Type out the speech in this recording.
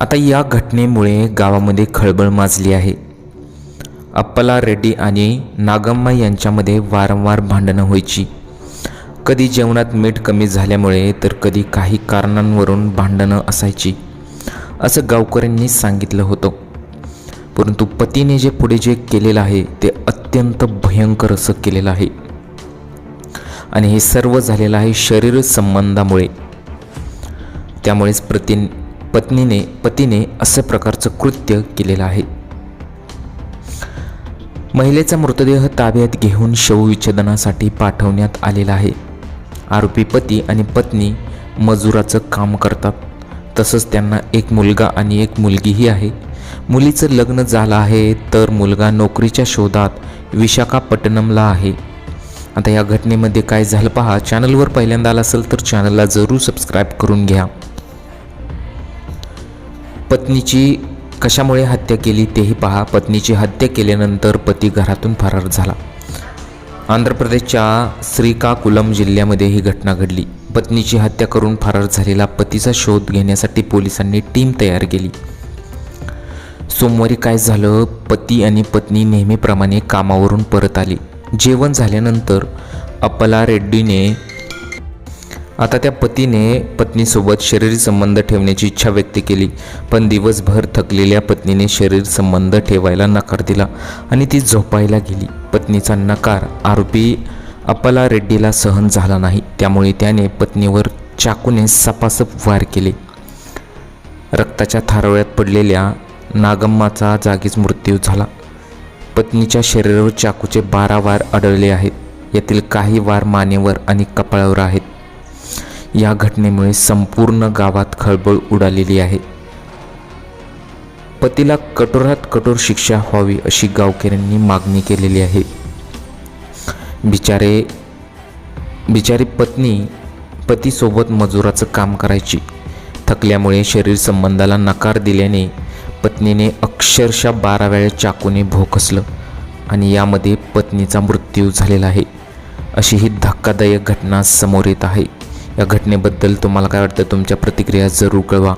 आता या घटनेमुळे गावामध्ये खळबळ माजली आहे. अप्पला रेड्डी आणि नागम्मा यांच्यामध्ये वारंवार भांडणं व्हायची. कधी जेवणात मीठ कमी झाल्यामुळे तर कधी काही कारणांवरून भांडणं असायची असं गावकऱ्यांनी सांगितलं होतं. परंतु पतीने जे पुढे जे केलेलं आहे ते अत्यंत भयंकर असं केलेलं आहे. आणि हे सर्व झालेलं आहे शरीर संबंधामुळे. त्यामुळेच प्रति पत्नीने पतीने असं प्रकारचं कृत्य केलेलं आहे. महिलेचा मृतदेह ताब्यात घेऊन शवविच्छेदनासाठी पाठवण्यात आलेला आहे. आरोपी पती आणि पत्नी मजुराचं काम करतात. तसंच त्यांना एक मुलगा आणि एक मुलगीही आहे. मुलीचं लग्न झालं आहे तर मुलगा नोकरीच्या शोधात विशाखापट्टणमला आहे. आता या घटनेमध्ये काय झालं पहा? चॅनलवर पहिल्यांदा आला असेल तर चॅनलला जरूर सबस्क्राईब करून घ्या. पत्नीची कशामुळे हत्या केली तेही पहा. पत्नीची हत्या केल्यानंतर पती घरातून फरार झाला. आंध्र प्रदेशच्या श्रीकाकुलम जिल्ह्यामध्ये ही घटना घडली. पत्नीची हत्या करून फरार झालेला पतीचा शोध घेण्यासाठी पोलिसांनी टीम तयार केली. सोमवारी काय झालं? पती आणि पत्नी नेहमीप्रमाणे कामावरून परत आली. जेवण झाल्यानंतर अप्पला रेड्डीने आता त्या पतीने पत्नीसोबत शरीर संबंध ठेवण्याची इच्छा व्यक्त केली. पण दिवसभर थकलेल्या पत्नीने शरीर संबंध ठेवायला नकार दिला आणि ती झोपायला गेली. पत्नीचा नकार आरोपी अपला रेड्डीला सहन झाला नाही. त्यामुळे त्याने पत्नीवर चाकूने सपासप वार केले. रक्ताच्या थारोळ्यात पडलेल्या नागम्माचा जागीच मृत्यू झाला. पत्नीच्या शरीरावर चाकूचे बारा वार आढळले आहेत. यातील काही वार मानेवर आणि कपाळावर आहेत. या घटनेमुळे संपूर्ण गावात खळबळ उडालेली आहे. पतीला कठोरात कठोर शिक्षा व्हावी अशी गावकऱ्यांनी मागणी केलेली आहे. बिचारे बिचारी पत्नी पतीसोबत मजुराचं काम करायची. थकल्यामुळे शरीर संबंधाला नकार दिल्याने पत्नीने अक्षरशः बारा वेळा चाकूने भोकसलं आणि यामध्ये पत्नीचा मृत्यू झालेला आहे. अशी ही धक्कादायक घटना समोर येत आहे. या घटनेबद्दल तुम्हाला काय वाटतं? तुमच्या प्रतिक्रिया जरूर कळवा.